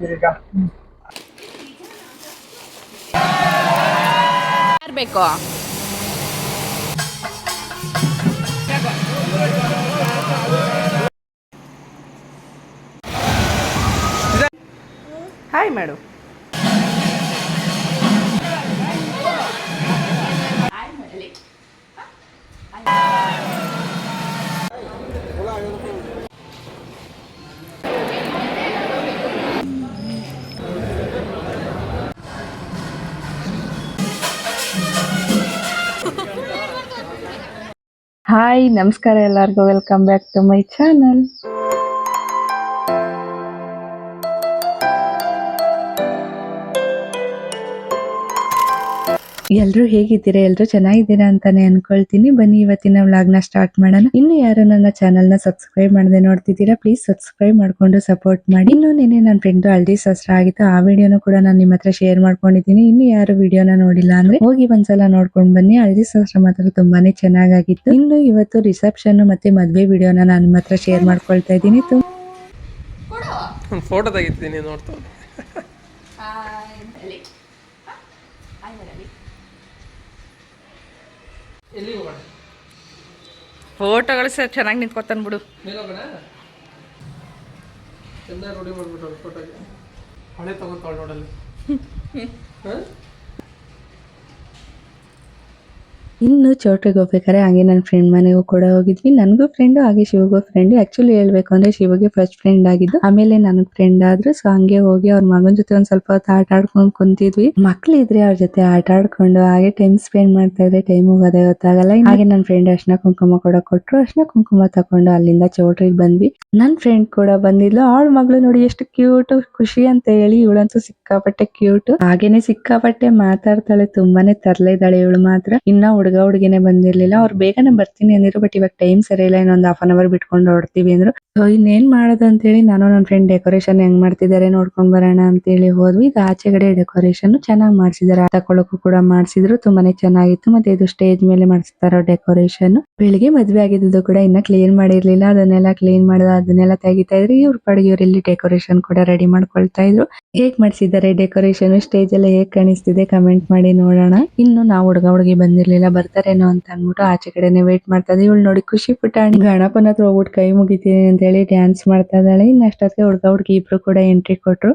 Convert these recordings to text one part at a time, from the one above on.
ಈಗ ಯಾರು ಹಾಯ್ ಮಾಡು ಹಾಯ್ ನಮಸ್ಕಾರ ಎಲ್ಲರಿಗೂ. Welcome back to my channel ಎಲ್ರು ಹೇಗಿದ್ದೀರಾ? ಎಲ್ರು ಚೆನ್ನಾಗಿದ್ದೀರಾ ಅಂತಾನೆ ಅನ್ಕೊಳ್ತೀನಿ. ಬನ್ನಿ ಇವತ್ತಿನ ವ್ಲಾಗ್ನ ಸ್ಟಾರ್ಟ್ ಮಾಡೋಣ. ಇನ್ನು ಯಾರು ನನ್ನ ಚಾನಲ್ನ ಸಬ್ಸ್ಕ್ರೈಬ್ ಮಾಡದೆ ನೋಡ್ತಿದ್ದೀರಾ ಪ್ಲೀಸ್ ಸಬ್ಸ್ಕ್ರೈಬ್ ಮಾಡ್ಕೊಂಡು ಸಪೋರ್ಟ್ ಮಾಡಿ. ಇನ್ನು ನಿನ್ನೆ ನನ್ನ ಫ್ರೆಂಡ್ ಹಲ್ದಿ ಸಸ್ರ ಆಗಿತ್ತು. ಆ ವಿಡಿಯೋನು ಕೂಡ ನಾನು ನಿಮ್ಮ ಹತ್ರ ಶೇರ್ ಮಾಡ್ಕೊಂಡಿದ್ದೀನಿ. ಇನ್ನು ಯಾರು ವಿಡಿಯೋನ ನೋಡಿಲ್ಲ ಅಂದ್ರೆ ಹೋಗಿ ಒಂದ್ಸಲ ನೋಡ್ಕೊಂಡ್ ಬನ್ನಿ. ಹಲ್ದಿ ಸಸ್ರ ಮಾತ್ರ ತುಂಬಾನೇ ಚೆನ್ನಾಗಾಗಿತ್ತು. ಇನ್ನು ಇವತ್ತು ರಿಸೆಪ್ಷನ್ ಮತ್ತೆ ಮದ್ವೆ ವಿಡಿಯೋನ ನಾನು ನಿಮ್ಮ ಹತ್ರ ಶೇರ್ ಮಾಡ್ಕೊಳ್ತಾ ಇದ್ದೀನಿ. ಫೋಟೋ ತೆಗಿತೀನಿ ನೋಡ್ತಾ ಎಲ್ಲಿ ಹೋಗೋಣ? ಫೋಟೋಗಳು ಸರ್ ಚೆನ್ನಾಗಿ ನಿಂತ್ಕೊತಾನೆ ಬಿಡು. ಮೇಲೆ ಹೋಗೋಣ? ಚೆನ್ನಾಗಿ ರೂಢಿ ಮಾಡ್ಬಿಟ್ಟು ಫೋಟೋಗೆ ಹಳೆ ತಗೊಂತಾಳ ನೋಡಲ್ಲಿ. ಹಾಂ? ಇನ್ನು ಚೌಟ್ರಿಗೆ ಹೋಗ್ಬೇಕಾದ್ರೆ ಹಾಗೆ ನನ್ನ ಫ್ರೆಂಡ್ ಮನೆಗೂ ಕೂಡ ಹೋಗಿದ್ವಿ. ನನಗೂ ಫ್ರೆಂಡ್ ಹಾಗೆ ಶಿವಗೂ ಫ್ರೆಂಡ್ ಆ್ಯಕ್ಚುಲಿ ಹೇಳಬೇಕು ಅಂದ್ರೆ ಶಿವಗೆ ಫಸ್ಟ್ ಫ್ರೆಂಡ್ ಆಗಿದ್ದು. ಆಮೇಲೆ ನನಗೆ ಫ್ರೆಂಡ್ ಆದ್ರು ಸೊ ಹಂಗೆ ಹೋಗಿ ಅವ್ರ ಮಗನ ಜೊತೆ ಒಂದು ಸ್ವಲ್ಪ ಹೊತ್ತು ಆಟ ಆಡ್ಕೊಂಡು ಕುಂತಿದ್ವಿ. ಮಕ್ಳು ಇದ್ರೆ ಅವ್ರ ಜೊತೆ ಆಟ ಆಡ್ಕೊಂಡು, ಹಾಗೆ ಟೈಮ್ ಸ್ಪೆಂಡ್ ಮಾಡ್ತಾ ಇದ್ರೆ ಟೈಮ್ ಹೋಗೋದೇ ಗೊತ್ತಾಗಲ್ಲ. ಹಾಗೆ ನನ್ನ ಫ್ರೆಂಡ್ ಅರ್ಶನ ಕುಂಕುಮ ಕೂಡ ಕೊಟ್ಟರು ಅರ್ಶನ ಕುಂಕುಮ ತಕೊಂಡು ಅಲ್ಲಿಂದ ಚೌಟ್ರಿಗೆ ಬಂದ್ವಿ. ನನ್ನ ಫ್ರೆಂಡ್ ಕೂಡ ಬಂದಿದ್ಲು. ಅವಳ ಮಗಳು ನೋಡಿ ಎಷ್ಟು ಕ್ಯೂಟ್ ಖುಷಿ ಅಂತ ಹೇಳಿ ಇವಳಂತೂ ಸಿಕ್ಕಾಪಟ್ಟೆ ಕ್ಯೂಟ್ ಹಾಗೇನೆ ಸಿಕ್ಕಾಪಟ್ಟೆ ಮಾತಾಡ್ತಾಳೆ, ತುಂಬಾನೇ ತರ್ಲೇ ಇದ್ದಾಳೆ ಇವಳು ಮಾತ್ರ. ಇನ್ನ ಹುಡುಗ ಹುಡುಗಿನೇ ಬಂದಿರ್ಲಿಲ್ಲ. ಅವ್ರು ಬೇಗನೆ ಬರ್ತೀನಿ ಅಂದಿರು ಬಟ್ ಇವಾಗ ಟೈಮ್ ಸರಿ ಇಲ್ಲ. ಇನ್ನೊಂದ್ ಹಾಫ್ ಅನ್ ಅವರ್ ಬಿಟ್ಕೊಂಡು ಹೊಡ್ತೀವಿ ಅಂದ್ರು. ಇನ್ನೇನ್ ಮಾಡೋದು ಅಂತ ಹೇಳಿ ನಾನು ನನ್ನ ಫ್ರೆಂಡ್ ಡೆಕೋರೇಷನ್ ಹೆಂಗ್ ಮಾಡ್ತಿದ್ದಾರೆ ನೋಡ್ಕೊಂಡ್ ಬರೋಣ ಅಂತ ಹೇಳಿ ಹೋದ್ವಿ. ಇದು ಆಚೆಗಡೆ ಡೆಕೋರೇಷನ್ ಚೆನ್ನಾಗಿ ಮಾಡ್ಸಿದಾರೆ. ತಕೊಳ್ಳೋಕು ಕೂಡ ಮಾಡ್ಸಿದ್ರು. ತುಂಬಾನೇ ಚೆನ್ನಾಗಿತ್ತು. ಮತ್ತೆ ಇದು ಸ್ಟೇಜ್ ಮೇಲೆ ಮಾಡಿಸ್ತಾರೋ ಡೆಕೋರೇಷನ್ ಬೆಳಿಗ್ಗೆ ಮದ್ವೆ ಆಗಿದ್ದು ಕೂಡ ಇನ್ನ ಕ್ಲೀನ್ ಮಾಡಿರ್ಲಿಲ್ಲ. ಅದನ್ನೆಲ್ಲ ಕ್ಲೀನ್ ಮಾಡಿದ, ಅದನ್ನೆಲ್ಲ ತೆಗಿತಾ ಇದ್ರು. ಇವ್ರ ಪಡೆಗೆ ಇವ್ರು ಇಲ್ಲಿ ಡೆಕೋರೇಷನ್ ಕೂಡ ರೆಡಿ ಮಾಡ್ಕೊಳ್ತಾ ಇದ್ರು. ಹೇಗ್ ಮಾಡಿಸಿದ್ದಾರೆ ಡೆಕೋರೇಷನ್ ಸ್ಟೇಜ್ ಎಲ್ಲ ಹೇಗ್ ಕಾಣಿಸ್ತಿದೆ? ಕಮೆಂಟ್ ಮಾಡಿ ನೋಡೋಣ. ಇನ್ನು ನಾವು ಹುಡುಗ ಹುಡುಗಿ ಬಂದಿರ್ಲಿಲ್ಲ ಬರ್ತಾರೇನೋ ಅಂತ ಅನ್ಬಿಟ್ಟು ಆಚೆ ಕಡೆನೆ ವೇಟ್ ಮಾಡ್ತಾ ಇದ್ದೀವಿ ಇವಳು ನೋಡಿ ಖುಷಿ ಪುಟಾಣಿ ಗಣಪನ ಹತ್ರ ಹೋಗ್ಬಿಟ್ಟು ಕೈ ಮುಗಿತೀನಿ ಅಂತ ಹೇಳಿ ಡ್ಯಾನ್ಸ್ ಮಾಡ್ತಾ ಇದ್ದಾಳೆ. ಇನ್ನು ಅಷ್ಟೊತ್ತಿಗೆ ಹುಡುಗ ಹುಡುಗಿ ಇಬ್ರು ಕೂಡ ಎಂಟ್ರಿ ಕೊಟ್ರು.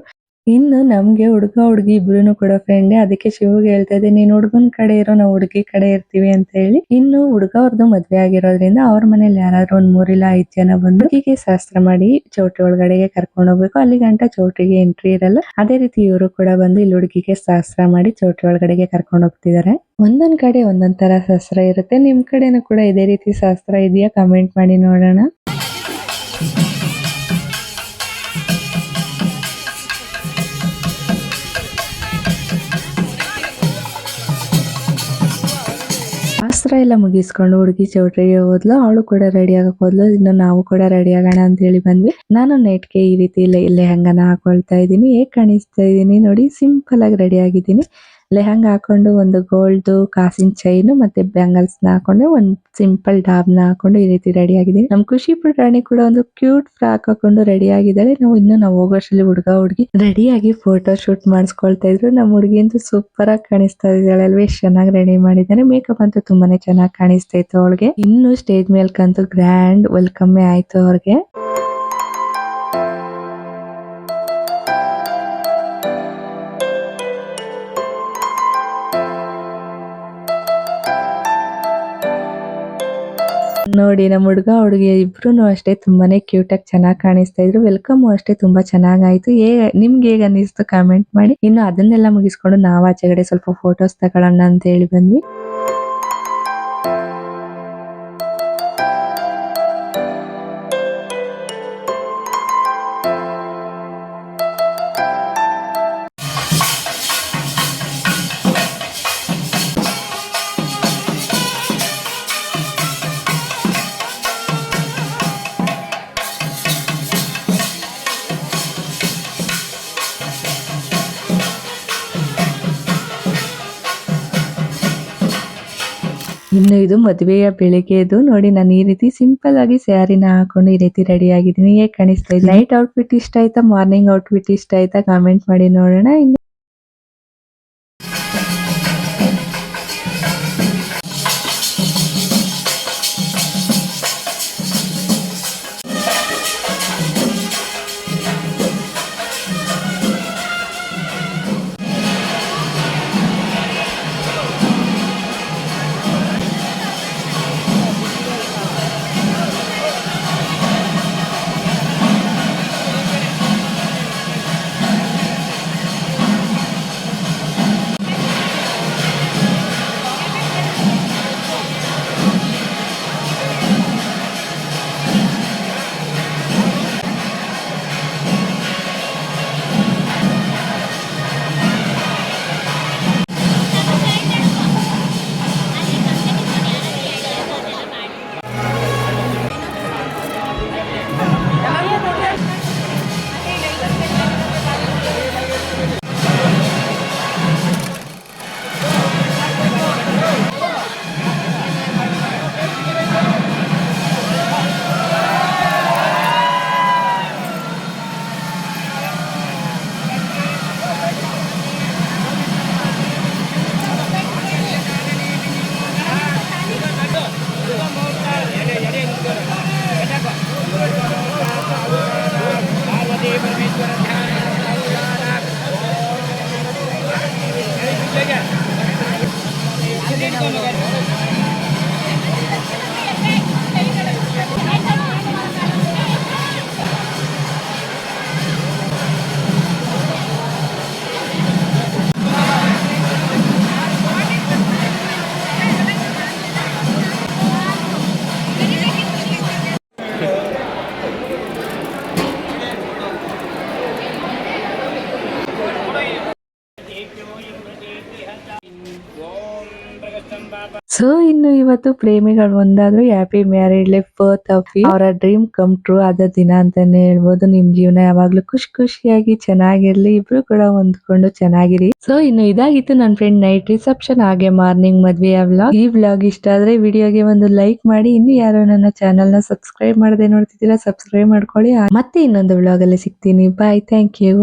ಇನ್ನು ನಮಗೆ ಹುಡುಗ ಹುಡುಗಿ ಇಬ್ರು ಕೂಡ ಫ್ರೆಂಡ್ ಅದಕ್ಕೆ ಶಿವಗೆ ಹೇಳ್ತಾ ಇದ್ದೆ, ನೀನು ಹುಡುಗನ್ ಕಡೆ ಇರೋ, ನಾವು ಹುಡುಗಿ ಕಡೆ ಇರ್ತೀವಿ ಅಂತ ಹೇಳಿ. ಇನ್ನು ಹುಡುಗ ಅವ್ರದ್ದು ಮದ್ವೆ ಆಗಿರೋದ್ರಿಂದ ಅವ್ರ ಮನೇಲಿ ಯಾರಾದ್ರೂ ಒಂದ್ ಮೂರಿಲ್ಲ ಐದ್ ಜನ ಬಂದು ಹೀಗೆ ಶಾಸ್ತ್ರ ಮಾಡಿ ಚೌಟ್ರಿ ಒಳಗಡೆಗೆ ಕರ್ಕೊಂಡು ಹೋಗ್ಬೇಕು. ಅಲ್ಲಿ ಗಂಟ ಚೌಟ್ರಿಗೆ ಎಂಟ್ರಿ ಇರಲ್ಲ. ಅದೇ ರೀತಿ ಇವರು ಕೂಡ ಬಂದು ಇಲ್ಲಿ ಹುಡುಗಿಗೆ ಶಾಸ್ತ್ರ ಮಾಡಿ ಚೌಟ್ರಿ ಒಳಗಡೆಗೆ ಕರ್ಕೊಂಡು ಹೋಗ್ತಿದ್ದಾರೆ ಒಂದೊಂದ್ ಕಡೆ ಒಂದೊಂದ್ ತರ ಶಾಸ್ತ್ರ ಇರುತ್ತೆ. ನಿಮ್ ಕಡೆನೂ ಕೂಡ ಇದೇ ರೀತಿ ಶಾಸ್ತ್ರ ಇದೆಯಾ? ಕಮೆಂಟ್ ಮಾಡಿ ನೋಡೋಣ. ಶಾಸ್ತ್ರ ಎಲ್ಲ ಮುಗಿಸ್ಕೊಂಡು ಹುಡುಗಿ ಚೌಟ್ರಿಗೆ ಹೋದ್ಲು, ಅವಳು ಕೂಡ ರೆಡಿ ಆಗಕ್ ಹೋದ್ಲು. ಇನ್ನು ನಾವು ಕೂಡ ರೆಡಿ ಆಗೋಣ ಅಂತ ಹೇಳಿ ಬಂದ್ವಿ. ನಾನು ನೆಟ್ಗೆ ಈ ರೀತಿ ಲೆ- ಲೆಹಂಗಾನ ಹಾಕೊಳ್ತಾ ಇದ್ದೀನಿ. ಹೇಗ್ ಕಾಣಿಸ್ತಾ ಇದ್ದೀನಿ ನೋಡಿ ಸಿಂಪಲ್ ಆಗಿ ರೆಡಿ ಆಗಿದ್ದೀನಿ. ಲೆಹಂಗಾ ಹಾಕೊಂಡು ಒಂದು ಗೋಲ್ಡ್ ಕಾಸಿನ ಚೈನ್ ಮತ್ತೆ ಬ್ಯಾಂಗಲ್ಸ್ನ ಹಾಕೊಂಡು ಒಂದ್ ಸಿಂಪಲ್ ಡಾಬ್ನ ಹಾಕೊಂಡು ಈ ರೀತಿ ರೆಡಿ ಆಗಿದೆ ನಮ್ ಖುಷಿ ಪುಟಾಣಿ ಕೂಡ ಒಂದು ಕ್ಯೂಟ್ ಫ್ರಾಕ್ ಹಾಕೊಂಡು ರೆಡಿ ಆಗಿದ್ದಾಳೆ. ನಾವು ಇನ್ನು ನಾವು ಹೋಗೋಷ್ಟರಲ್ಲಿ ಹುಡುಗ, ಹುಡುಗಿ ರೆಡಿ ಆಗಿ ಫೋಟೋ ಶೂಟ್ ಮಾಡಿಸ್ಕೊಳ್ತಾ ಇದ್ರು. ನಮ್ಮ ಹುಡುಗಿ ಅಂತೂ ಸೂಪರ್ ಆಗಿ ಕಾಣಿಸ್ತಾ ಇದ್ದಾಳೆ ಅಲ್ವೇ? ಚೆನ್ನಾಗಿ ರೆಡಿ ಮಾಡಿದ್ದಾರೆ ಮೇಕಪ್ ಅಂತೂ ತುಂಬಾನೇ ಚೆನ್ನಾಗಿ ಕಾಣಿಸ್ತಾ ಇತ್ತು ಅವಳಿಗೆ. ಇನ್ನು ಸ್ಟೇಜ್ ಮೇಲ್ಕಂತೂ ಗ್ರ್ಯಾಂಡ್ ವೆಲ್ಕಮ್ ಆಯ್ತು ಅವ್ರಿಗೆ. ನೋಡಿ, ನಮ್ಮ ಹುಡುಗ, ಹುಡುಗಿ ಇಬ್ರು ಅಷ್ಟೇ ತುಂಬಾನೇ ಕ್ಯೂಟ್ ಆಗಿ ಚೆನ್ನಾಗಿ ಕಾಣಿಸ್ತಾ ಇದ್ರು. ವೆಲ್ಕಮ್ ಅಷ್ಟೇ ತುಂಬಾ ಚೆನ್ನಾಗಾಯ್ತು. ಏ ನಿಮ್ಗೆ ಹೇಗ್ ಅನ್ನಿಸ್ತು ಕಾಮೆಂಟ್ ಮಾಡಿ. ಇನ್ನು ಅದನ್ನೆಲ್ಲ ಮುಗಿಸ್ಕೊಂಡು ನಾವು ಆಚೆಗಡೆ ಸ್ವಲ್ಪ ಫೋಟೋಸ್ ತಗೊಳ್ಳೋಣ ಅಂತ ಹೇಳಿ ಬಂದ್ವಿ. ಇನ್ನು ಇದು ಮದುವೆಯ ಬೆಳಿಗ್ಗೆದು. ನೋಡಿ, ನಾನು ಈ ರೀತಿ ಸಿಂಪಲ್ ಆಗಿ ಸ್ಯಾರಿನ ಹಾಕೊಂಡು ಈ ರೀತಿ ರೆಡಿ ಆಗಿದ್ದೀನಿ. ಹೇಗೆ ಕಾಣಿಸ್ತಾ ಇದೆ ನೈಟ್ ಔಟ್ಫಿಟ್ ಇಷ್ಟ ಆಯ್ತಾ? ಮಾರ್ನಿಂಗ್ ಔಟ್ಫಿಟ್ ಇಷ್ಟ ಆಯ್ತಾ? ಕಾಮೆಂಟ್ ಮಾಡಿ ನೋಡೋಣ. ಇನ್ನು Thank you. ಸೊ ಇನ್ನು ಇವತ್ತು ಪ್ರೇಮಿಗಳು ಒಂದಾದ್ರು. Happy married life birth of ಅವರ ಡ್ರೀಮ್ ಕಮ್ ಟ್ರೂ ಆದ ದಿನ ಅಂತಾನೆ ಹೇಳ್ಬೋದು. ನಿಮ್ ಜೀವನ ಯಾವಾಗ್ಲೂ ಖುಷಿ ಖುಷಿಯಾಗಿ ಚೆನ್ನಾಗಿರ್ಲಿ. ಇಬ್ರು ಕೂಡ ಹೊಂದ್ಕೊಂಡು ಚೆನ್ನಾಗಿರಿ. ಸೊ ಇನ್ನು ಇದಾಗಿತ್ತು ನನ್ನ ಫ್ರೆಂಡ್ ನೈಟ್ ರಿಸೆಪ್ಷನ್ ಹಾಗೆ ಮಾರ್ನಿಂಗ್ ಮದ್ವೆ ವ್ಲಾಗ್ ಈ ವ್ಲಾಗ್ ಇಷ್ಟ ಆದ್ರೆ ವಿಡಿಯೋಗೆ ಒಂದು ಲೈಕ್ ಮಾಡಿ. ಇನ್ನು ಯಾರು ನನ್ನ ಚಾನಲ್ನ ಸಬ್ಸ್ಕ್ರೈಬ್ ಮಾಡದೆ ನೋಡ್ತಿದ್ದೀರಾ ಸಬ್ಸ್ಕ್ರೈಬ್ ಮಾಡ್ಕೊಳ್ಳಿ. ಮತ್ತೆ ಇನ್ನೊಂದು ವ್ಲಾಗ್ ಅಲ್ಲಿ ಸಿಗ್ತೀನಿ. Bye thank you